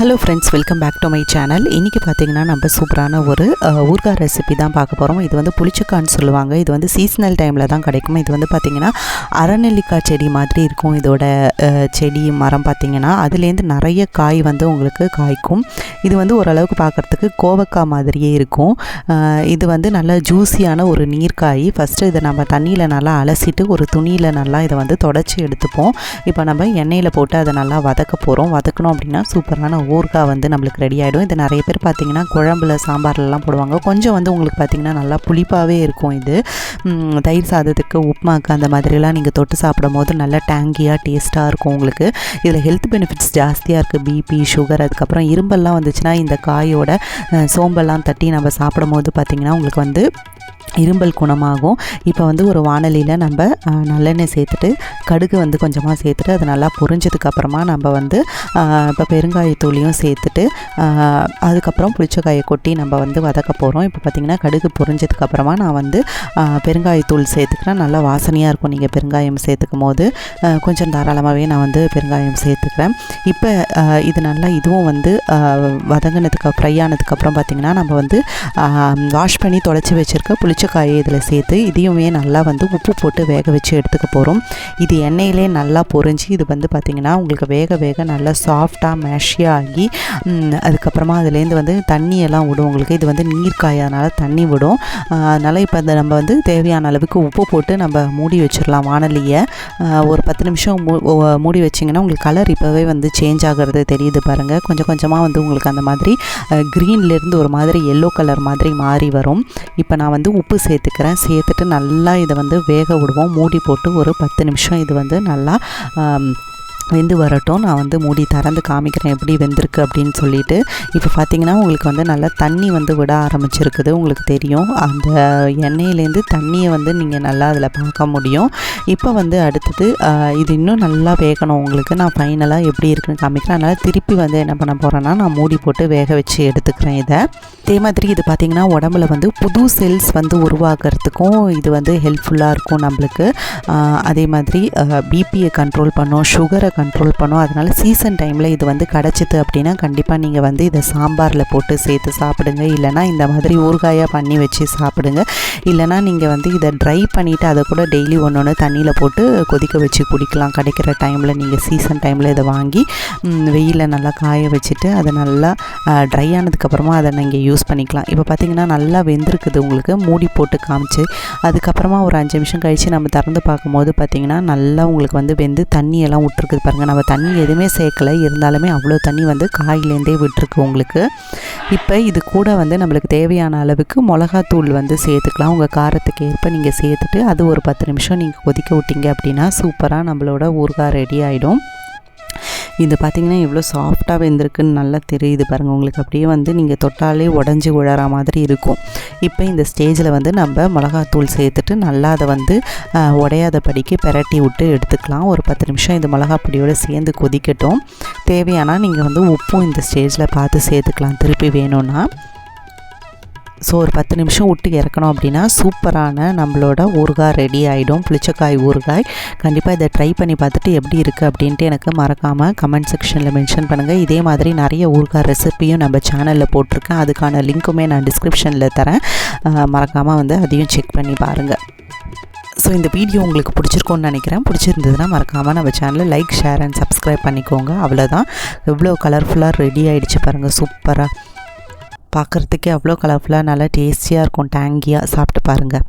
Hello friends welcome back to my channel இன்றைக்கி பார்த்தீங்கன்னா நம்ம சூப்பரான ஒரு அஹ், ஊறுகாய் ரெசிபி தான் பார்க்க போகிறோம் இது வந்து புளிச்சக்கான்னு சொல்லுவாங்க. இது வந்து சீசனல் டைமில் தான் கிடைக்கும். இது வந்து பார்த்திங்கன்னா அறநெல்லிக்காய் செடி மாதிரி இருக்கும். இதோட செடி மரம் பார்த்திங்கன்னா அதுலேருந்து நிறைய காய் வந்து உங்களுக்கு காய்க்கும். இது வந்து ஓரளவுக்கு பார்க்குறதுக்கு கோவக்காய் மாதிரியே இருக்கும். இது வந்து நல்லா ஜூஸியான ஒரு நீர்க்காய். ஃபஸ்ட்டு இதை நம்ம தண்ணியில் நல்லா அலசிட்டு ஒரு துணியில் நல்லா இதை வந்து தொடச்சி எடுத்துப்போம். இப்போ நம்ம எண்ணெயில் போட்டு அதை நல்லா வதக்க போகிறோம் வதக்கணும் அப்படின்னா சூப்பரான ஊறுகாய் வந்து நம்மளுக்கு ரெடி ஆகிடும் இது நிறைய பேர் பார்த்திங்கன்னா குழம்புல சாம்பார்லலாம் போடுவாங்க. கொஞ்சம் வந்து உங்களுக்கு பார்த்திங்கன்னா நல்லா புளிப்பாகவே இருக்கும் இது. தயிர் சாதத்துக்கு உப்புமாக்கு அந்த மாதிரிலாம் நீங்கள் தொட்டு சாப்பிடும் போது நல்லா டேங்கியாக டேஸ்ட்டாக இருக்கும் உங்களுக்கு. இதில் ஹெல்த் பெனிஃபிட்ஸ் ஜாஸ்தியாக இருக்குது பிபி சுகர் அதுக்கப்புறம் இரும்பெல்லாம் வந்துச்சுன்னா இந்த காயோட சோம்பெல்லாம் தட்டி நம்ம சாப்பிடும் போது பார்த்திங்கன்னா உங்களுக்கு வந்து இரும்பல் குணமாகும். இப்போ வந்து ஒரு வானலியில் நம்ம நல்லெண்ணெய் சேர்த்துட்டு கடுகு வந்து கொஞ்சமாக சேர்த்துட்டு அது நல்லா பொரிஞ்சதுக்கப்புறமா நம்ம வந்து இப்போ பெருங்காயத்தூளியும் சேர்த்துட்டு அதுக்கப்புறம் புளிச்சக்காயை கொட்டி நம்ம வந்து வதக்க போகிறோம் இப்போ பார்த்திங்கன்னா கடுகு பொறிஞ்சதுக்கப்புறமா நான் வந்து பெருங்காயத்தூள் சேர்த்துக்கிறேன் நல்லா வாசனையாக இருக்கும். நீங்கள் பெருங்காயம் சேர்த்துக்கும் போது கொஞ்சம் தாராளமாகவே நான் வந்து பெருங்காயம் சேர்த்துக்கிறேன். இப்போ இது நல்லா இதுவும் வந்து வதங்கினதுக்கு ஃப்ரை ஆனதுக்கப்புறம் பார்த்திங்கன்னா நம்ம வந்து வாஷ் பண்ணி தொலைச்சி வச்சுருக்க புளிச்சக்காயை இதில் சேர்த்து இதையுமே நல்லா வந்து உப்பு போட்டு வேக வச்சு எடுத்துக்க போகிறோம். இது எண்ணெயிலே நல்லா பொரிஞ்சு இது வந்து பார்த்திங்கன்னா உங்களுக்கு வேக வேக நல்லா சாஃப்டாக மேஷியாக ஆகி அதுக்கப்புறமா அதுலேருந்து வந்து தண்ணியெல்லாம் விடும் உங்களுக்கு. இது வந்து நீர்க்காய் அதனால் தண்ணி விடும். அதனால் இப்போ அந்த நம்ம வந்து தேவையான அளவுக்கு உப்பு போட்டு நம்ம மூடி வச்சிடலாம் வானலியை. ஒரு பத்து நிமிஷம் மூ மூடி வச்சிங்கன்னா உங்களுக்கு கலர் இப்போவே வந்து சேஞ்ச் ஆகிறது தெரியுது பாருங்கள் கொஞ்சம் கொஞ்சமாக வந்து உங்களுக்கு அந்த மாதிரி க்ரீன்லேருந்து ஒரு மாதிரி எல்லோ கலர் மாதிரி மாறி வரும். இப்போ நான் வந்து உப்பு உப்பு சேர்த்துக்கிறேன். சேர்த்துட்டு நல்லா இதை வந்து வேக விடுவோம். மூடி போட்டு ஒரு பத்து நிமிஷம் இது வந்து நல்லா வெந்து வரட்டும். நான் வந்து மூடி திறந்து காமிக்கிறேன் எப்படி வெந்திருக்கு அப்படின்னு சொல்லிட்டு. இப்போ பார்த்தீங்கன்னா உங்களுக்கு வந்து நல்லா தண்ணி வந்து விட ஆரம்பிச்சிருக்குது. உங்களுக்கு தெரியும். அந்த எண்ணெயிலேருந்து தண்ணியை வந்து நீங்கள் நல்லா அதில் பார்க்க முடியும். இப்போ வந்து அடுத்தது இது இன்னும் நல்லா வேகணும் உங்களுக்கு. நான் ஃபைனலாக எப்படி இருக்குன்னு காமிக்கிறேன். அதனால் திருப்பி வந்து என்ன பண்ண போகிறேன்னா நான் மூடி போட்டு வேக வச்சு எடுத்துக்கிறேன் இதை. அதே மாதிரி இது பார்த்திங்கன்னா உடம்புல வந்து புது செல்ஸ் வந்து உருவாகிறதுக்கும் இது வந்து ஹெல்ப்ஃபுல்லாக இருக்கும் நம்மளுக்கு. அதே மாதிரி பிபியை கண்ட்ரோல் பண்ணும். சுகரை கண்ட்ரோல் பண்ணும். அதனால் சீசன் டைமில் இது வந்து கிடச்சிது அப்படின்னா கண்டிப்பாக நீங்கள் வந்து இதை சாம்பாரில் போட்டு சேர்த்து சாப்பிடுங்க. இல்லைனா இந்த மாதிரி ஊறுகாயாக பண்ணி வச்சு சாப்பிடுங்க. இல்லைனா நீங்கள் வந்து இதை ட்ரை பண்ணிவிட்டு அதை கூட டெய்லி ஒன்று ஒன்று தண்ணியில் போட்டு கொதிக்க வச்சு குடிக்கலாம். கிடைக்கிற டைமில் நீங்கள் சீசன் டைமில் இதை வாங்கி வெயிலில் நல்லா காய வச்சுட்டு அதை நல்லா ட்ரை ஆனதுக்கப்புறமா அதை நீங்கள் யூஸ் பண்ணிக்கலாம். இப்போ பார்த்தீங்கன்னா நல்லா வெந்திருக்குது உங்களுக்கு. மூடி போட்டு காமிச்சு அதுக்கப்புறமா ஒரு அஞ்சு நிமிஷம் கழித்து நம்ம திறந்து பார்க்கும்போது பார்த்தீங்கன்னா நல்லா உங்களுக்கு வந்து வெந்து தண்ணியெல்லாம் விட்டுருக்குது பாருங்கள் நம்ம தண்ணி எதுவுமே சேர்க்கலை. இருந்தாலுமே அவ்வளோ தண்ணி வந்து காயிலேருந்தே விட்டுருக்கு உங்களுக்கு. இப்போ இது கூட வந்து நம்மளுக்கு தேவையான அளவுக்கு மிளகாத்தூள் வந்து சேர்த்துக்கலாம். உங்கள் காரத்துக்கு ஏற்ப நீங்கள் சேர்த்துட்டு அது ஒரு பத்து நிமிஷம் நீங்கள் கொதிக்க விட்டீங்க அப்படின்னா சூப்பராக நம்மளோட ஊறுகாய் ரெடி ஆகிடும் இது பார்த்தீங்கன்னா எவ்வளோ சாஃப்டாக வெந்திருக்குன்னு நல்லா தெரியுது பாருங்கள் உங்களுக்கு அப்படியே வந்து நீங்கள் தொட்டாலே உடஞ்சி விழற மாதிரி இருக்கும். இப்போ இந்த ஸ்டேஜில் வந்து நம்ம மிளகாத்தூள் சேர்த்துட்டு நல்லா அதை வந்து உடையாத படிக்கு பெரட்டி விட்டு எடுத்துக்கலாம். ஒரு பத்து நிமிஷம் இந்த மிளகாப்பொடியோட சேர்ந்து கொதிக்கட்டும். தேவையானால் நீங்கள் வந்து உப்பும் இந்த ஸ்டேஜில் பார்த்து சேர்த்துக்கலாம். திருப்பி வேணும்னா. ஸோ ஒரு பத்து நிமிஷம் விட்டு இறக்கணும் அப்படின்னா சூப்பரான நம்மளோட ஊறுகாய் ரெடி ஆகிடும் புளிச்சக்காய் ஊறுகாய். கண்டிப்பாக இதை ட்ரை பண்ணி பார்த்துட்டு எப்படி இருக்குது அப்படின்ட்டு எனக்கு மறக்காமல் கமெண்ட் செக்ஷனில் மென்ஷன் பண்ணுங்கள் இதே மாதிரி நிறைய ஊறுகாய் ரெசிப்பியும் நம்ம சேனலில் போட்டிருக்கேன். அதுக்கான லிங்க்குமே நான் டிஸ்கிரிப்ஷனில் தரேன். மறக்காமல் வந்து அதையும் செக் பண்ணி பாருங்கள் ஸோ இந்த வீடியோ உங்களுக்கு பிடிச்சிருக்கோன்னு நினைக்கிறேன். பிடிச்சிருந்ததுன்னா மறக்காமல் நம்ம சேனலை லைக் ஷேர் அண்ட் சப்ஸ்கிரைப் பண்ணிக்கோங்க. அவ்வளோதான் எவ்வளோ கலர்ஃபுல்லாக ரெடி ஆகிடுச்சு பாருங்கள் சூப்பராக பார்க்குறதுக்கே அவ்வளோ கலர்ஃபுல்லாக நல்லா டேஸ்டியாக இருக்கும். டேங்கியாக சாப்பிட்டு பாருங்கள்